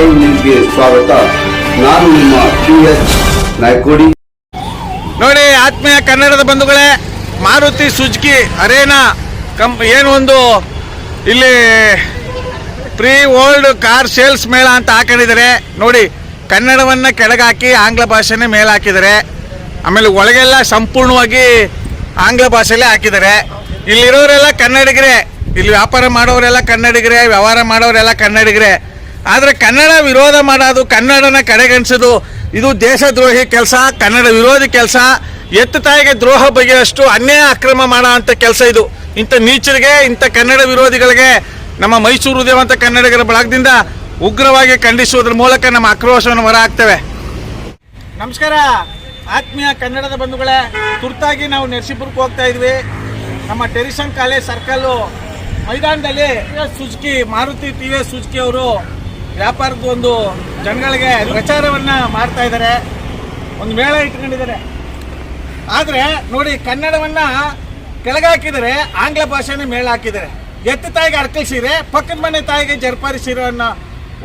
ಸ್ವಾಗತ. ನಾನು ನಿಮ್ಮ ಪಿ ನಾಯ್ಕೋಡಿ. ನೋಡಿ, ಆತ್ಮೀಯ ಕನ್ನಡದ ಬಂಧುಗಳೇ, ಮಾರುತಿ ಸುಜುಕಿ ಅರೇನಾ ಕಂಪ್ ಏನು ಒಂದು ಇಲ್ಲಿ ಪ್ರೀ ಓಲ್ಡ್ ಕಾರ್ ಸೇಲ್ಸ್ ಮೇಳ ಅಂತ ಹಾಕೊಂಡಿದ್ದಾರೆ. ನೋಡಿ, ಕನ್ನಡವನ್ನು ಕೆಳಗಾಕಿ ಆಂಗ್ಲ ಭಾಷೆನೇ ಮೇಲೆ ಹಾಕಿದ್ದಾರೆ ಆಮೇಲೆ ಒಳಗೆಲ್ಲ ಸಂಪೂರ್ಣವಾಗಿ ಆಂಗ್ಲ ಭಾಷೆಯಲ್ಲೇ ಹಾಕಿದ್ದಾರೆ. ಇಲ್ಲಿರೋರೆಲ್ಲ ಕನ್ನಡಿಗರೇ, ಇಲ್ಲಿ ವ್ಯಾಪಾರ ಮಾಡೋರೆಲ್ಲ ಕನ್ನಡಿಗರೇ, ವ್ಯವಹಾರ ಮಾಡೋರೆಲ್ಲ ಕನ್ನಡಿಗರೇ. ಆದರೆ ಕನ್ನಡ ವಿರೋಧ ಮಾಡೋದು, ಕನ್ನಡನ ಕಡೆಗಣಿಸೋದು, ಇದು ದೇಶದ್ರೋಹಿ ಕೆಲಸ, ಕನ್ನಡ ವಿರೋಧಿ ಕೆಲಸ. ಎತ್ತ ತಾಯಿಗೆ ದ್ರೋಹ ಬಗೆಯಷ್ಟು ಅನ್ಯಾಯ ಅಕ್ರಮ ಮಾಡೋ ಅಂಥ ಕೆಲಸ ಇದು. ಇಂಥ ನೀಚರಿಗೆ, ಇಂಥ ಕನ್ನಡ ವಿರೋಧಿಗಳಿಗೆ, ನಮ್ಮ ಮೈಸೂರು ದೇವಂತ ಕನ್ನಡಿಗರ ಬಳಗದಿಂದ ಉಗ್ರವಾಗಿ ಖಂಡಿಸುವುದರ ಮೂಲಕ ನಮ್ಮ ಆಕ್ರೋಶವನ್ನು ಹೊರ ಹಾಕ್ತೇವೆ. ನಮಸ್ಕಾರ. ಆತ್ಮೀಯ ಕನ್ನಡದ ಬಂಧುಗಳೇ, ತುರ್ತಾಗಿ ನಾವು ನರಸೀಪುರಕ್ಕೆ ಹೋಗ್ತಾ ಇದ್ವಿ. ನಮ್ಮ ಟೆರಿಸನ್ ಕಾಲೇಜ್ ಸರ್ಕಲ್ಲು ಮೈದಾನದಲ್ಲಿ Suzuki, Maruti T V Suzuki ಅವರು ವ್ಯಾಪಾರದ ಒಂದು ಜನಗಳಿಗೆ ಪ್ರಚಾರವನ್ನ ಮಾಡ್ತಾ ಇದ್ದಾರೆ. ಒಂದು ಮೇಳ ಇಟ್ಕೊಂಡಿದ್ದಾರೆ. ಆದರೆ ನೋಡಿ, ಕನ್ನಡವನ್ನ ಕೆಳಗಾಕಿದರೆ ಆಂಗ್ಲ ಭಾಷೆನೇ ಮೇಳ ಹಾಕಿದ್ದಾರೆ. ಎತ್ತ ತಾಯಿಗೆ ಅರ್ಕಳಿಸಿದ್ರೆ ಪಕ್ಕದ ಮನೆ ತಾಯಿಗೆ ಜರ್ಪಾರಿ ಸೀರೆ ಅನ್ನೋ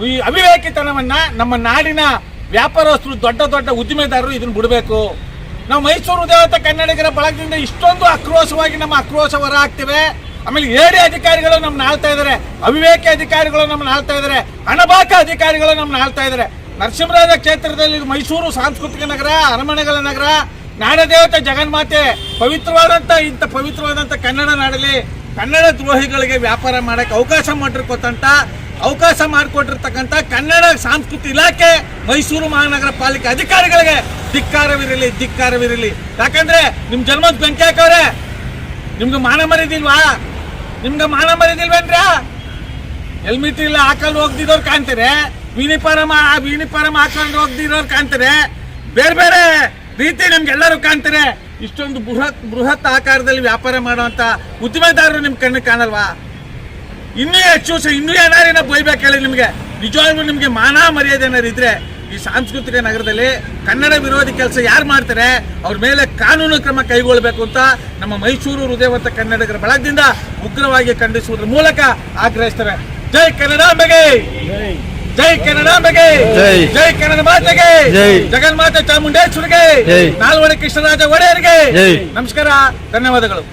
ಈ ಅವಿವೇಕಿತನವನ್ನ ನಮ್ಮ ನಾಡಿನ ವ್ಯಾಪಾರಸ್ಥರು, ದೊಡ್ಡ ದೊಡ್ಡ ಉದ್ದಿಮೆದಾರರು ಇದನ್ನ ಬಿಡಬೇಕು. ನಾವು ಮೈಸೂರು ದೇವತೆ ಕನ್ನಡಿಗರ ಬಳಗದಿಂದ ಇಷ್ಟೊಂದು ಆಕ್ರೋಶವಾಗಿ ನಮ್ಮ ಆಕ್ರೋಶ ಹೊರ ಹಾಕ್ತೇವೆ. ಆಮೇಲೆ ಏಡಿ ಅಧಿಕಾರಿಗಳು ನಮ್ಮನ್ನ ಆಳ್ತಾ ಇದ್ದಾರೆ ಅವಿವೇಕಿ ಅಧಿಕಾರಿಗಳು ನಮ್ಮನ್ನ ಆಳ್ತಾ ಇದ್ದಾರೆ ಹಣಬಾಕ ಅಧಿಕಾರಿಗಳು ನಮ್ಮನ್ನ ಆಳ್ತಾ ಇದ್ದಾರೆ ನರಸಿಂಹರಾಜ ಕ್ಷೇತ್ರದಲ್ಲಿ ಮೈಸೂರು ಸಾಂಸ್ಕೃತಿಕ ನಗರ, ಅರಮನೆಗಳ ನಗರ ನಾಡದೇವತೆ ಜಗನ್ಮಾತೆ ಪವಿತ್ರವಾದಂಥ ಇಂಥ ಪವಿತ್ರವಾದಂಥ ಕನ್ನಡ ನಾಡಲ್ಲಿ ಕನ್ನಡ ದ್ರೋಹಿಗಳಿಗೆ ವ್ಯಾಪಾರ ಮಾಡಕ್ಕೆ ಅವಕಾಶ ಮಾಡಿರ್ಕೊತಂತ ಅವಕಾಶ ಮಾಡಿಕೊಟ್ಟಿರ್ತಕ್ಕಂಥ ಕನ್ನಡ ಸಾಂಸ್ಕೃತಿ ಇಲಾಖೆ ಮೈಸೂರು ಮಹಾನಗರ ಪಾಲಿಕೆ ಅಧಿಕಾರಿಗಳಿಗೆ ಧಿಕ್ಕಾರವಿರಲಿ ಧಿಕ್ಕಾರವಿರಲಿ. ಯಾಕಂದ್ರೆ ನಿಮ್ ಜನ್ಮದ ಬೆಂಕಿ ಹಾಕವ್ರೆ ನಿಮ್ಗೆ ಮಾನ ಮರಿದಿಲ್ವಾ ನಿಮ್ಗೆ ಮಾನ ಮರಿದಿಲ್ವೇನ್ರ ಹೆಲ್ಮೆಟ್ ಇಲ್ಲ ಹಾಕೊಂಡು ಹೋಗ್ದಿರೋರು ಕಾಣ್ತಾರೆ? ವಿನಿಫಾರಮ್ ವಿನಿಫಾರಮ್ ಹಾಕೊಂಡು ಹೋಗ್ದಿರೋರು ಕಾಣ್ತಾರೆ? ಬೇರೆ ಬೇರೆ ರೀತಿ ನಿಮ್ಗೆಲ್ಲರೂ ಕಾಣ್ತಾರೆ? ಇಷ್ಟೊಂದು ಬೃಹತ್ ಬೃಹತ್ ಆಕಾರದಲ್ಲಿ ವ್ಯಾಪಾರ ಮಾಡುವಂತ ಉದ್ದಿಮೆದಾರರು ನಿಮ್ಮ ಕಣ್ಣು ಕಾಣಲ್ವಾ? ಇನ್ನೂ ಹೆಚ್ಚು ಇನ್ನೂ ಏನಾರಿನ ಬೈಬೇಕು ಹೇಳಿ ನಿಮಗೆ? ನಿಜವಾಗ್ಲೂ ನಿಮಗೆ ಮಾನ ಮರ್ಯಾದೆ ಏನಾರು ಇದ್ರೆ ಈ ಸಾಂಸ್ಕೃತಿಕ ನಗರದಲ್ಲಿ ಕನ್ನಡ ವಿರೋಧಿ ಕೆಲಸ ಯಾರು ಮಾಡ್ತಾರೆ ಅವ್ರ ಮೇಲೆ ಕಾನೂನು ಕ್ರಮ ಕೈಗೊಳ್ಳಬೇಕು ಅಂತ ನಮ್ಮ ಮೈಸೂರು ಹೃದಯವಂತ ಕನ್ನಡಿಗರ ಬಳಗದಿಂದ ಉಗ್ರವಾಗಿ ಖಂಡಿಸುವುದರ ಮೂಲಕ ಆಗ್ರಹಿಸ್ತೇವೆ ಜೈ ಕನ್ನಡಾಂಬೆಗೆ ಜೈ ಕನ್ನಡ ಜೈ. ಜೈ ಕನ್ನಡ ಮಾತೆಗೆ. ಜಗನ್ಮಾತೆ ಚಾಮುಂಡೇಶ್ವರಿಗೆ. ನಾಲ್ವಡಿ ಕೃಷ್ಣರಾಜ ಒಡೆಯರಿಗೆ. ನಮಸ್ಕಾರ ಧನ್ಯವಾದಗಳು